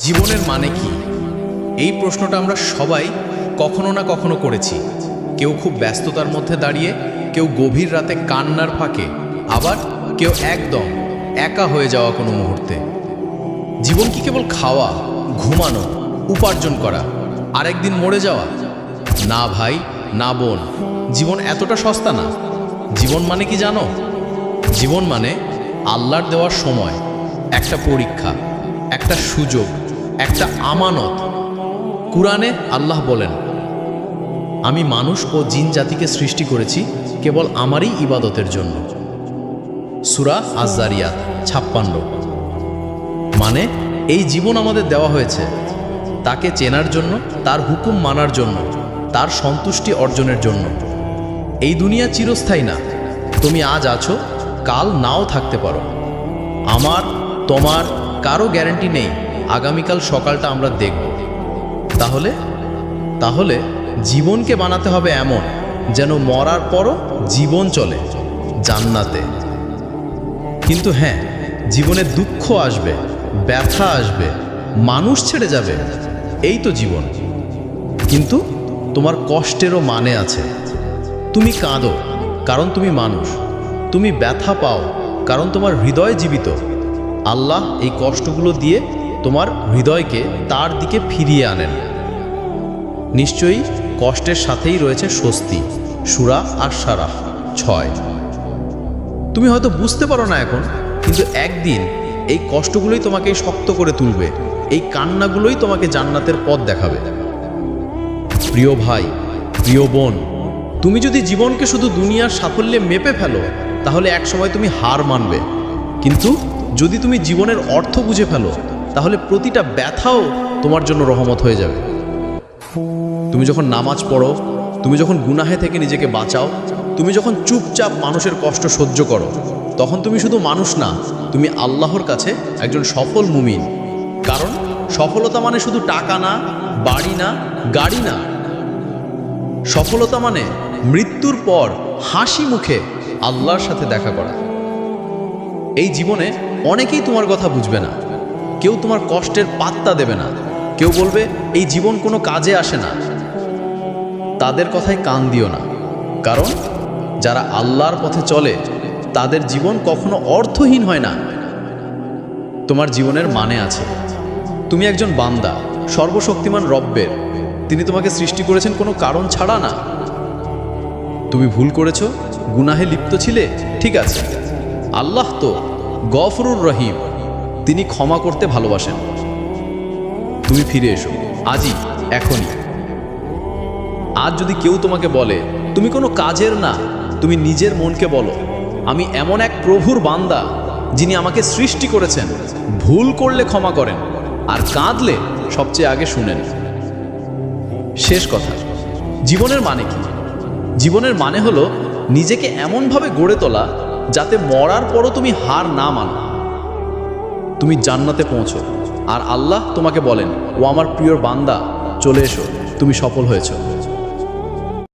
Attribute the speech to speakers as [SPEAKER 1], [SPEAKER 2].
[SPEAKER 1] জীবনের মানে কি? এই প্রশ্নটা আমরা সবাই কখনো না কখনো করেছি। কেউ খুব ব্যস্ততার মধ্যে দাঁড়িয়ে, কেউ গভীর রাতে কান্নার ফাঁকে, আবার কেউ একদম একা হয়ে যাওয়া কোনো মুহূর্তে। জীবন কি কেবল খাওয়া, ঘুমানো, উপার্জন করা, আরেকদিন মরে যাওয়া? না ভাই, না বোন, জীবন এতটা সস্তা না। জীবন মানে কি জানো? জীবন মানে আল্লাহর দেওয়ার সময়, একটা পরীক্ষা, একটা সুযোগ একটা আমানত। কুরআনে আল্লাহ বলেন, আমি মানুষ ও জিন জাতিকে সৃষ্টি করেছি কেবল আমারই ইবাদতের জন্য। সুরা আজারিয়াত ছাপ্পান্ন। মানে এই জীবন আমাদের দেওয়া হয়েছে। তাকে চেনার জন্য, তার হুকুম মানার জন্য, তার সন্তুষ্টি অর্জনের জন্য। এই দুনিয়া চিরস্থায়ী না। তুমি আজ আছো, কাল নাও থাকতে পারো। আমার, তোমার, কারও গ্যারান্টি নেই। আগামীকাল সকালটা আমরা দেখব। তাহলে? তাহলে জীবনকে বানাতে হবে এমন যেন মরার পরও জীবন চলে জান্নাতে। কিন্তু হ্যাঁ জীবনে দুঃখ আসবে, ব্যথা আসবে, মানুষ ছেড়ে যাবে, এই তো জীবন। কিন্তু তোমার কষ্টেরও মানে আছে। তুমি কাঁদো, কারণ তুমি মানুষ। তুমি ব্যথা পাও, কারণ তোমার হৃদয় জীবিত। আল্লাহ এই কষ্টগুলো দিয়ে তোমার হৃদয়কে তার দিকে ফিরিয়ে আনেন। নিশ্চয়ই কষ্টের সাথেই রয়েছে স্বস্তি। সুরা আর সারা ছয়। তুমি হয়তো বুঝতে পারো না এখন, কিন্তু একদিন এই কষ্টগুলোই তোমাকে শক্ত করে তুলবে। এই কান্নাগুলোই তোমাকে জান্নাতের পথ দেখাবে। প্রিয় ভাই, প্রিয় বোন, তুমি যদি জীবনকে শুধু দুনিয়ার সাফল্যে মেপে ফেলো, তাহলে একসময় তুমি হার মানবে। কিন্তু যদি তুমি জীবনের অর্থ বুঝে ফেলো তাহলে প্রতিটা ব্যথাও তোমার জন্য রহমত হয়ে যাবে। তুমি যখন নামাজ পড়ো, তুমি যখন গুনাহে থেকে নিজেকে বাঁচাও, তুমি যখন চুপচাপ মানুষের কষ্ট সহ্য করো, তখন তুমি শুধু মানুষ না, তুমি আল্লাহর কাছে একজন সফল মুমিন। কারণ সফলতা মানে শুধু টাকা না, বাড়ি না, গাড়ি না। সফলতা মানে মৃত্যুর পর হাসি মুখে আল্লাহর সাথে দেখা করা। এই জীবনে অনেকেই তোমার কথা বুঝবে না। কেউ তোমার কষ্টের পাত্তা দেবে না। কেউ বলবে, এই জীবন কোনো কাজে আসে না। তাদের কথায় কান দিও না। কারণ, যারা আল্লাহর পথে চলে, তাদের জীবন কখনো অর্থহীন হয় না। তোমার জীবনের মানে আছে। তুমি একজন বান্দা, সর্বশক্তিমান রব্বের। তিনি তোমাকে সৃষ্টি করেছেন কোনো কারণ ছাড়া না। তুমি ভুল করেছ, গুনাহে লিপ্ত ছিলে, ঠিক আছে। আল্লাহ তো গফরুর রহিম। তিনি ক্ষমা করতে ভালোবাসেন। তুমি ফিরে এসো। আজই, এখনই। আজ যদি কেউ তোমাকে বলে, তুমি কোনো কাজের না, তুমি নিজের মনকে বলো। আমি এমন এক প্রভুর বান্দা, যিনি আমাকে সৃষ্টি করেছেন। ভুল করলে ক্ষমা করেন, আর কাঁদলে সবচেয়ে আগে শুনেন। শেষ কথা, জীবনের মানে কি? জীবনের মানে হলো নিজেকে এমনভাবে গড়ে তোলা, যাতে মরার পরও তুমি হার না মানো। তুমি জান্নাতে পৌঁছো। আর আল্লাহ তোমাকে বলেন, ও আমার প্রিয় বান্দা, চলে এসো, তুমি সফল হয়েছো।